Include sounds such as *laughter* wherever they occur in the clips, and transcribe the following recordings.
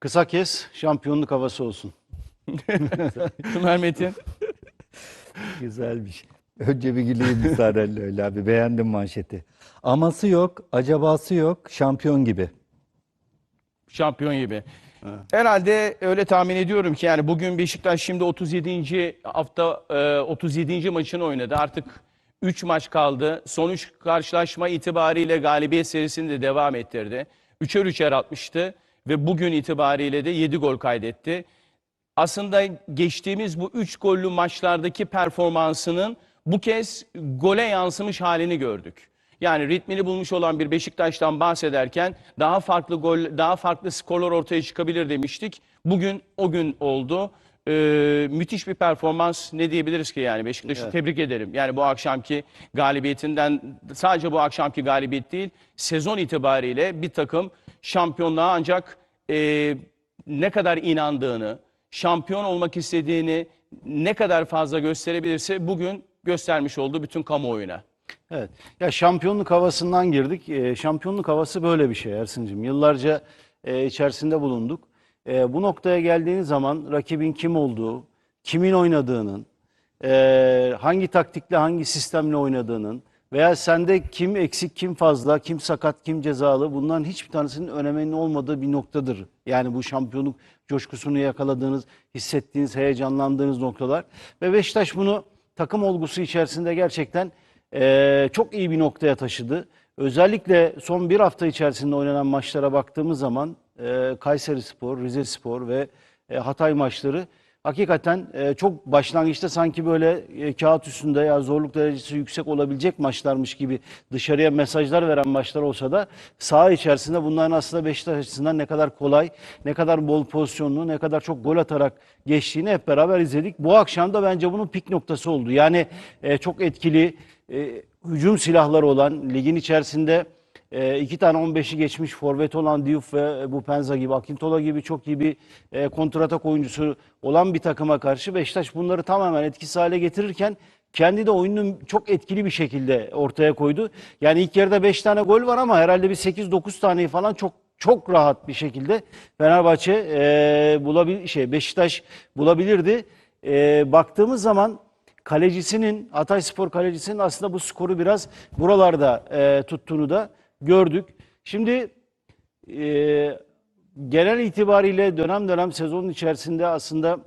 Kısa kes, şampiyonluk havası olsun. *laughs* Tümer Metin. Güzelmiş. Önce bir güleyim müsaadenle öyle abi. Beğendim manşeti. Aması yok, acabası yok, şampiyon gibi. Şampiyon gibi. Herhalde öyle tahmin ediyorum ki yani bugün Beşiktaş şimdi 37. hafta e, 37. maçını oynadı. Artık 3 maç kaldı. Son 3 karşılaşma itibariyle galibiyet serisini de devam ettirdi. 3'er 3'er atmıştı ve bugün itibariyle de 7 gol kaydetti. Aslında geçtiğimiz bu 3 gollü maçlardaki performansının bu kez gole yansımış halini gördük. Yani ritmini bulmuş olan bir Beşiktaş'tan bahsederken daha farklı gol, daha farklı skorlar ortaya çıkabilir demiştik. Bugün o gün oldu. Ee, müthiş bir performans ne diyebiliriz ki yani Beşiktaş'ı tebrik ederim. Yani bu akşamki galibiyetinden sadece bu akşamki galibiyet değil sezon itibariyle bir takım şampiyonluğa ancak e, ne kadar inandığını, şampiyon olmak istediğini ne kadar fazla gösterebilirse bugün göstermiş oldu bütün kamuoyuna. Evet. Ya şampiyonluk havasından girdik. Ee, şampiyonluk havası böyle bir şey Ersin'cim. Yıllarca e, içerisinde bulunduk. E, bu noktaya geldiğiniz zaman rakibin kim olduğu, kimin oynadığının, e, hangi taktikle, hangi sistemle oynadığının veya sende kim eksik, kim fazla, kim sakat, kim cezalı bunların hiçbir tanesinin öneminin olmadığı bir noktadır. Yani bu şampiyonluk coşkusunu yakaladığınız, hissettiğiniz, heyecanlandığınız noktalar. Ve Beşiktaş bunu takım olgusu içerisinde gerçekten e, çok iyi bir noktaya taşıdı. Özellikle son bir hafta içerisinde oynanan maçlara baktığımız zaman e, Kayseri Spor, Rize Spor ve e, Hatay maçları hakikaten e, çok başlangıçta sanki böyle e, kağıt üstünde ya zorluk derecesi yüksek olabilecek maçlarmış gibi dışarıya mesajlar veren maçlar olsa da saha içerisinde bunların aslında Beşiktaş açısından ne kadar kolay, ne kadar bol pozisyonlu, ne kadar çok gol atarak geçtiğini hep beraber izledik. Bu akşam da bence bunun pik noktası oldu. Yani e, çok etkili hücum silahları olan ligin içerisinde e, iki tane 15'i geçmiş forvet olan Diouf ve Bupenza gibi, Akintola gibi çok iyi bir e, kontratak oyuncusu olan bir takıma karşı Beşiktaş bunları tamamen etkisiz hale getirirken kendi de oyununu çok etkili bir şekilde ortaya koydu. Yani ilk yarıda 5 tane gol var ama herhalde bir 8-9 taneyi falan çok çok rahat bir şekilde Fenerbahçe e, bulabil şey Beşiktaş bulabilirdi. E, baktığımız zaman kalecisinin Hatay Spor kalecisinin aslında bu skoru biraz buralarda e, tuttuğunu da gördük. Şimdi e, genel itibariyle dönem dönem sezonun içerisinde aslında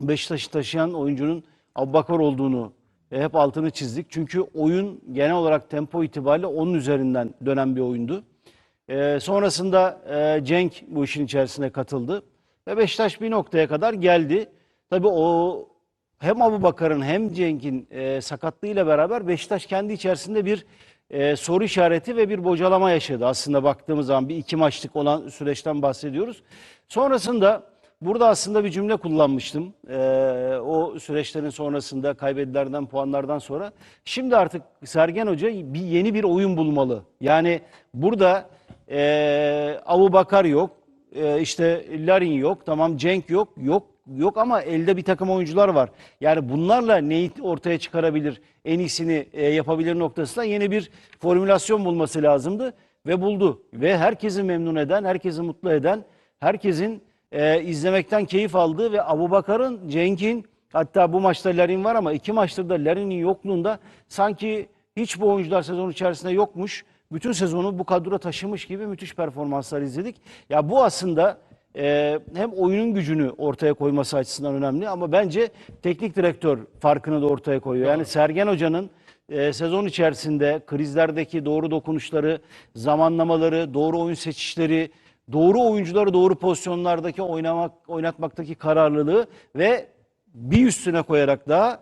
Beşiktaş'ı taşıyan oyuncunun Abbakar olduğunu e, hep altını çizdik. Çünkü oyun genel olarak tempo itibariyle onun üzerinden dönen bir oyundu. E, sonrasında e, Cenk bu işin içerisine katıldı. Ve Beşiktaş bir noktaya kadar geldi. Tabii o hem Abu Bakar'ın hem Cenk'in e, sakatlığıyla beraber Beşiktaş kendi içerisinde bir e, soru işareti ve bir bocalama yaşadı. Aslında baktığımız zaman bir iki maçlık olan süreçten bahsediyoruz. Sonrasında burada aslında bir cümle kullanmıştım. E, o süreçlerin sonrasında kaybedilerden puanlardan sonra. Şimdi artık Sergen Hoca bir yeni bir oyun bulmalı. Yani burada e, Abu Bakar yok, e, işte Larin yok, tamam Cenk yok, yok yok ama elde bir takım oyuncular var. Yani bunlarla neyi ortaya çıkarabilir, en iyisini e, yapabilir noktasında yeni bir formülasyon bulması lazımdı ve buldu. Ve herkesi memnun eden, herkesi mutlu eden, herkesin e, izlemekten keyif aldığı ve Abubakar'ın, Cenk'in hatta bu maçta Larin var ama iki maçtır da Larin'in yokluğunda sanki hiç bu oyuncular sezon içerisinde yokmuş. Bütün sezonu bu kadroya taşımış gibi müthiş performanslar izledik. Ya bu aslında e, hem oyunun gücünü ortaya koyması açısından önemli ama bence teknik direktör farkını da ortaya koyuyor. Yani Sergen Hoca'nın e, sezon içerisinde krizlerdeki doğru dokunuşları, zamanlamaları, doğru oyun seçişleri, doğru oyuncuları doğru pozisyonlardaki oynamak oynatmaktaki kararlılığı ve bir üstüne koyarak daha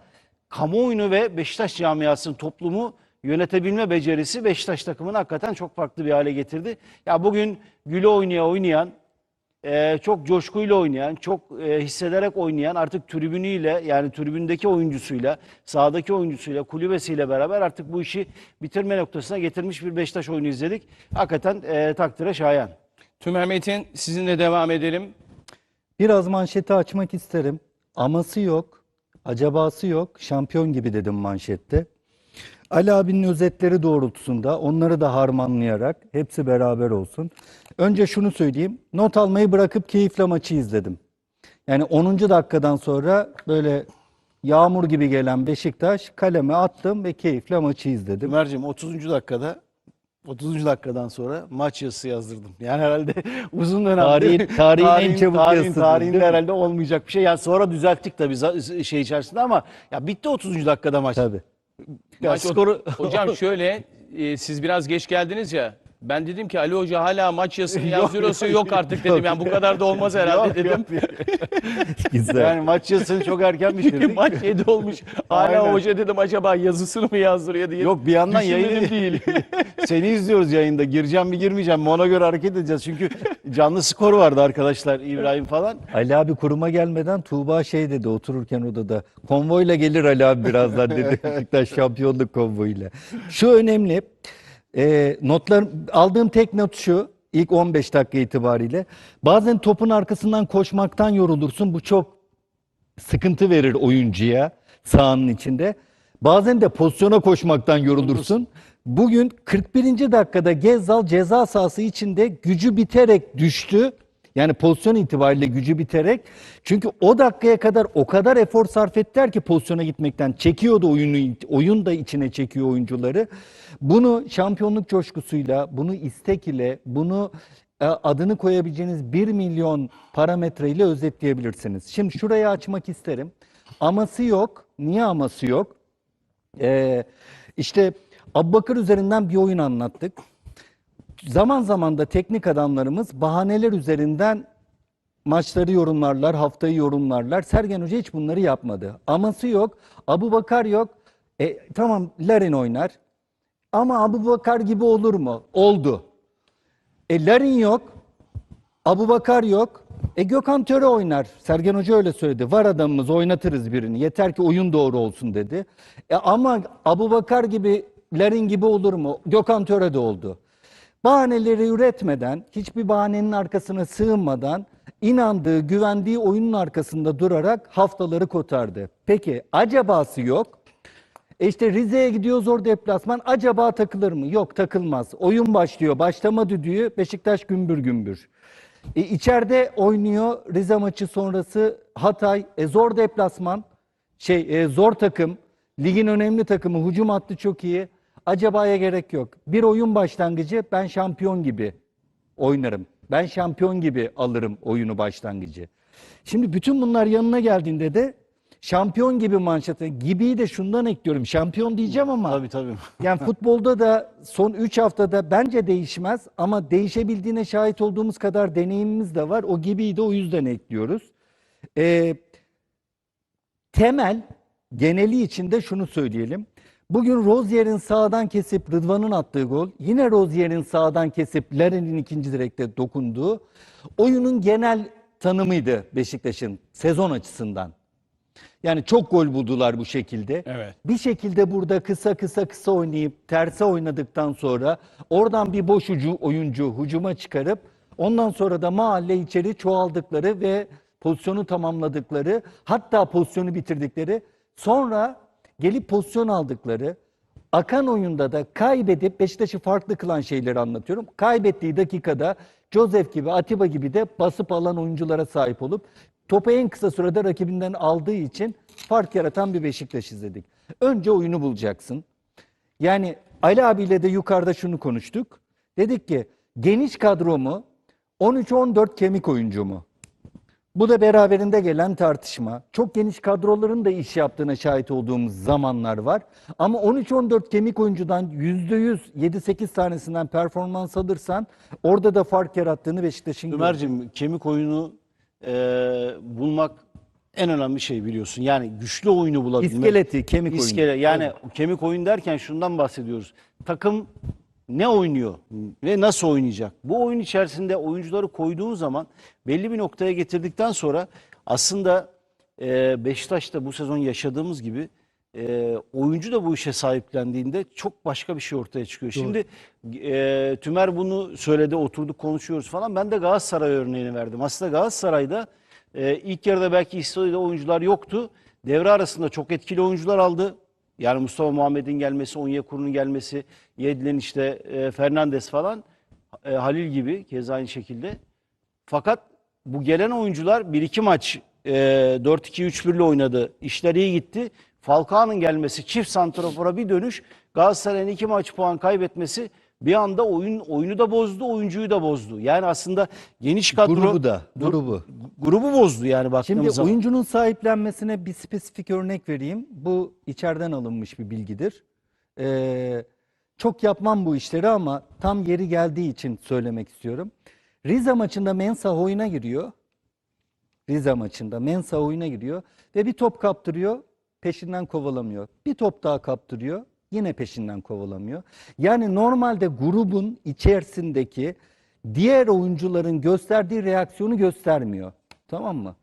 kamuoyunu ve Beşiktaş camiasının toplumu yönetebilme becerisi Beşiktaş takımını hakikaten çok farklı bir hale getirdi. Ya bugün güle oynaya oynayan e, çok coşkuyla oynayan, çok e, hissederek oynayan artık tribünüyle yani tribündeki oyuncusuyla, sahadaki oyuncusuyla, kulübesiyle beraber artık bu işi bitirme noktasına getirmiş bir Beşiktaş oyunu izledik. Hakikaten e, takdire şayan. Tümer Metin sizinle devam edelim. Biraz manşeti açmak isterim. Aması yok, acabası yok, şampiyon gibi dedim manşette. Ali abinin özetleri doğrultusunda onları da harmanlayarak hepsi beraber olsun. Önce şunu söyleyeyim. Not almayı bırakıp keyifle maçı izledim. Yani 10. dakikadan sonra böyle yağmur gibi gelen Beşiktaş kaleme attım ve keyifle maçı izledim. Ömerciğim 30. dakikada 30. dakikadan sonra maç yazısı yazdırdım. Yani herhalde *laughs* uzun dönemde Tarihin- tarihin en *laughs* çabuk tarihin, yazısı, mi? herhalde olmayacak bir şey. Yani sonra düzelttik tabii şey içerisinde ama ya bitti 30. dakikada maç. Tabii. Ya Maç skoru Hocam *laughs* şöyle e, siz biraz geç geldiniz ya. Ben dedim ki Ali Hoca hala maç yazısını *laughs* yazdırıyorsa yok, yok artık dedim. Yani bu kadar da olmaz herhalde Yok, dedim. yok. *laughs* Güzel. Yani maç yazısını çok erken bitirdik. maç 7 olmuş. *laughs* Hala Aynen. hoca dedim acaba yazısını mı yazdırıyor diye. Yok bir yandan yayını değil. Seni izliyoruz yayında. Gireceğim mi girmeyeceğim mi ona göre hareket edeceğiz. Çünkü canlı skor vardı arkadaşlar İbrahim falan. Ali abi kuruma gelmeden Tuğba şey dedi otururken odada. Konvoyla gelir Ali abi birazdan dedi. Beşiktaş şampiyonluk konvoyuyla. Şu önemli. E, notlar aldığım tek not şu. ilk 15 dakika itibariyle. Bazen topun arkasından koşmaktan yorulursun. Bu çok sıkıntı verir oyuncuya sahanın içinde. Bazen de pozisyona koşmaktan yorulursun. Bugün 41. dakikada Gezzal ceza sahası içinde gücü biterek düştü. Yani pozisyon itibariyle gücü biterek. Çünkü o dakikaya kadar o kadar efor sarf ettiler ki pozisyona gitmekten. Çekiyordu oyunu, oyun da içine çekiyor oyuncuları. Bunu şampiyonluk coşkusuyla, bunu istek ile, bunu e, adını koyabileceğiniz 1 milyon parametreyle özetleyebilirsiniz. Şimdi şurayı açmak isterim. Aması yok. Niye aması yok? Ee, işte Abbakır üzerinden bir oyun anlattık. Zaman zaman da teknik adamlarımız bahaneler üzerinden maçları yorumlarlar, haftayı yorumlarlar. Sergen Hoca hiç bunları yapmadı. Aması yok, Abu Bakar yok. E, tamam Larin oynar. Ama Abu Bakar gibi olur mu? Oldu. E Larin yok. Abu Bakar yok. E Gökhan Töre oynar. Sergen Hoca öyle söyledi. Var adamımız oynatırız birini. Yeter ki oyun doğru olsun dedi. E ama Abu Bakar gibi, Larin gibi olur mu? Gökhan Töre de oldu. Bahaneleri üretmeden, hiçbir bahanenin arkasına sığınmadan, inandığı, güvendiği oyunun arkasında durarak haftaları kotardı. Peki acabası yok. E işte Rize'ye gidiyor zor deplasman. Acaba takılır mı? Yok takılmaz. Oyun başlıyor. Başlama düdüğü Beşiktaş gümbür gümbür. E içeride oynuyor Rize maçı sonrası Hatay. E zor deplasman. Şey e, zor takım. Ligin önemli takımı. Hücum hattı çok iyi. Acabaya gerek yok. Bir oyun başlangıcı ben şampiyon gibi oynarım. Ben şampiyon gibi alırım oyunu başlangıcı. Şimdi bütün bunlar yanına geldiğinde de şampiyon gibi manşete gibiyi de şundan ekliyorum. Şampiyon diyeceğim ama Tabii tabii. *laughs* yani futbolda da son 3 haftada bence değişmez ama değişebildiğine şahit olduğumuz kadar deneyimimiz de var. O gibiyi de o yüzden ekliyoruz. Ee, temel geneli içinde şunu söyleyelim. Bugün Rozier'in sağdan kesip Rıdvan'ın attığı gol, yine Rozier'in sağdan kesip Larin'in ikinci direkte dokunduğu oyunun genel tanımıydı Beşiktaş'ın sezon açısından. Yani çok gol buldular bu şekilde. Evet. Bir şekilde burada kısa kısa kısa oynayıp terse oynadıktan sonra oradan bir boş ucu oyuncu hücuma çıkarıp ondan sonra da mahalle içeri çoğaldıkları ve pozisyonu tamamladıkları hatta pozisyonu bitirdikleri sonra gelip pozisyon aldıkları akan oyunda da kaybedip Beşiktaş'ı farklı kılan şeyleri anlatıyorum. Kaybettiği dakikada Joseph gibi Atiba gibi de basıp alan oyunculara sahip olup topu en kısa sürede rakibinden aldığı için fark yaratan bir Beşiktaş izledik. Önce oyunu bulacaksın. Yani Ali abiyle de yukarıda şunu konuştuk. Dedik ki geniş kadro mu 13-14 kemik oyuncu mu? Bu da beraberinde gelen tartışma. Çok geniş kadroların da iş yaptığına şahit olduğumuz zamanlar var. Ama 13-14 kemik oyuncudan %100 7-8 tanesinden performans alırsan orada da fark yarattığını Beşiktaş'ın. Ömerciğim kemik oyunu e, bulmak en önemli şey biliyorsun. Yani güçlü oyunu bulabilmek. İskeleti, kemik oyunu. İskele, Yani kemik oyun derken şundan bahsediyoruz. Takım ne oynuyor ve nasıl oynayacak? Bu oyun içerisinde oyuncuları koyduğun zaman belli bir noktaya getirdikten sonra aslında e, Beşiktaş'ta bu sezon yaşadığımız gibi e, oyuncu da bu işe sahiplendiğinde çok başka bir şey ortaya çıkıyor. Şimdi e, Tümer bunu söyledi, oturduk konuşuyoruz falan. Ben de Galatasaray örneğini verdim. Aslında Galatasaray'da e, ilk yarıda belki istediği oyuncular yoktu. Devre arasında çok etkili oyuncular aldı. Yani Mustafa Muhammed'in gelmesi, Onyekuru'nun gelmesi, Yedlin işte e, Fernandes falan. E, Halil gibi keza aynı şekilde. Fakat bu gelen oyuncular 1-2 maç e, 4-2-3-1 ile oynadı. İşler iyi gitti. Falcao'nun gelmesi, çift santrafora bir dönüş. Galatasaray'ın iki maç puan kaybetmesi bir anda oyun oyunu da bozdu, oyuncuyu da bozdu. Yani aslında geniş kadro Grubu da, grubu. grubu bozdu yani baktığımız Şimdi zaman. oyuncunun sahiplenmesine bir spesifik örnek vereyim. Bu içeriden alınmış bir bilgidir. Ee, çok yapmam bu işleri ama tam yeri geldiği için söylemek istiyorum. Rize maçında Mensah oyuna giriyor. Rize maçında Mensah oyuna giriyor ve bir top kaptırıyor, peşinden kovalamıyor. Bir top daha kaptırıyor, yine peşinden kovalamıyor. Yani normalde grubun içerisindeki diğer oyuncuların gösterdiği reaksiyonu göstermiyor. Tamam mı?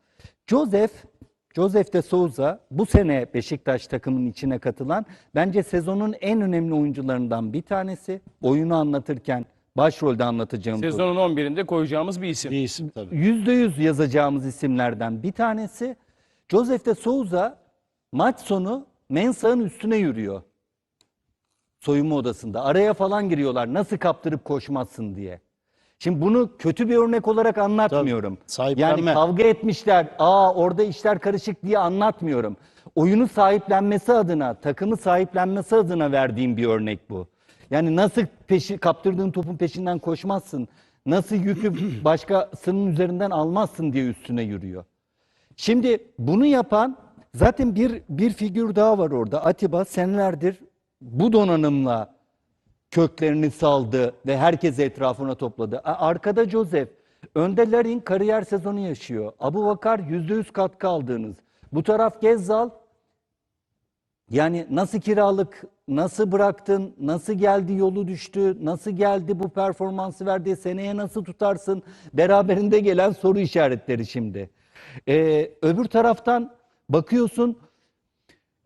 Joseph, Joseph de Souza bu sene Beşiktaş takımının içine katılan bence sezonun en önemli oyuncularından bir tanesi. Oyunu anlatırken başrolde anlatacağım. Sezonun 11'inde koyacağımız bir isim. Bir isim tabii. Yüzde yüz yazacağımız isimlerden bir tanesi. Joseph de Souza maç sonu Mensah'ın üstüne yürüyor. Soyunma odasında. Araya falan giriyorlar. Nasıl kaptırıp koşmazsın diye. Şimdi bunu kötü bir örnek olarak anlatmıyorum. Sahiplenme. Yani kavga etmişler. Aa orada işler karışık diye anlatmıyorum. Oyunu sahiplenmesi adına, takımı sahiplenmesi adına verdiğim bir örnek bu. Yani nasıl peşi, kaptırdığın topun peşinden koşmazsın, nasıl yükü *clears throat* başkasının üzerinden almazsın diye üstüne yürüyor. Şimdi bunu yapan zaten bir bir figür daha var orada. Atiba senelerdir bu donanımla köklerini saldı ve herkesi etrafına topladı. A- Arkada Joseph, önde Larin kariyer sezonu yaşıyor. Abu Bakar %100 katkı aldığınız. Bu taraf Gezzal, yani nasıl kiralık, nasıl bıraktın, nasıl geldi yolu düştü, nasıl geldi bu performansı verdi, seneye nasıl tutarsın? Beraberinde gelen soru işaretleri şimdi. Ee, öbür taraftan bakıyorsun,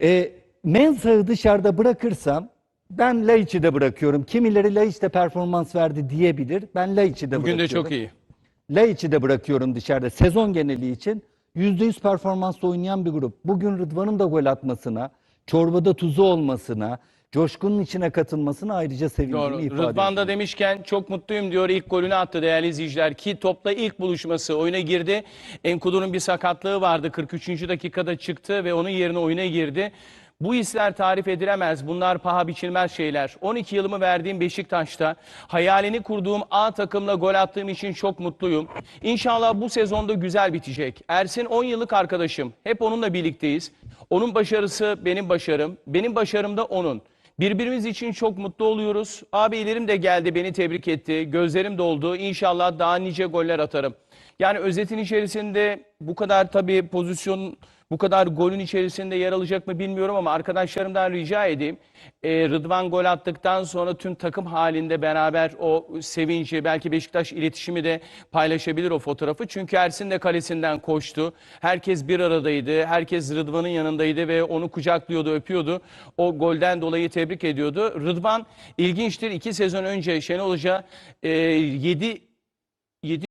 e, Mensah'ı dışarıda bırakırsam, ben Laiç'i de bırakıyorum. Kimileri Laiç de performans verdi diyebilir. Ben Laiç'i de Bugün de bırakıyorum. çok iyi. Laiç'i de bırakıyorum dışarıda sezon geneli için. %100 performansla oynayan bir grup. Bugün Rıdvan'ın da gol atmasına, çorbada tuzu olmasına, coşkunun içine katılmasına ayrıca sevindiğimi Doğru. ifade Rıdvan da ediyorum. demişken çok mutluyum diyor. İlk golünü attı değerli izleyiciler ki topla ilk buluşması oyuna girdi. Enkudu'nun bir sakatlığı vardı. 43. dakikada çıktı ve onun yerine oyuna girdi. Bu hisler tarif edilemez. Bunlar paha biçilmez şeyler. 12 yılımı verdiğim Beşiktaş'ta hayalini kurduğum A takımla gol attığım için çok mutluyum. İnşallah bu sezonda güzel bitecek. Ersin 10 yıllık arkadaşım. Hep onunla birlikteyiz. Onun başarısı benim başarım. Benim başarım da onun. Birbirimiz için çok mutlu oluyoruz. Abilerim de geldi beni tebrik etti. Gözlerim doldu. İnşallah daha nice goller atarım. Yani özetin içerisinde bu kadar tabii pozisyon, bu kadar golün içerisinde yer alacak mı bilmiyorum ama arkadaşlarımdan rica edeyim. Ee, Rıdvan gol attıktan sonra tüm takım halinde beraber o sevinci, belki Beşiktaş iletişimi de paylaşabilir o fotoğrafı. Çünkü Ersin de kalesinden koştu. Herkes bir aradaydı. Herkes Rıdvan'ın yanındaydı ve onu kucaklıyordu, öpüyordu. O golden dolayı tebrik ediyordu. Rıdvan ilginçtir. İki sezon önce Şenol Hoca 7 7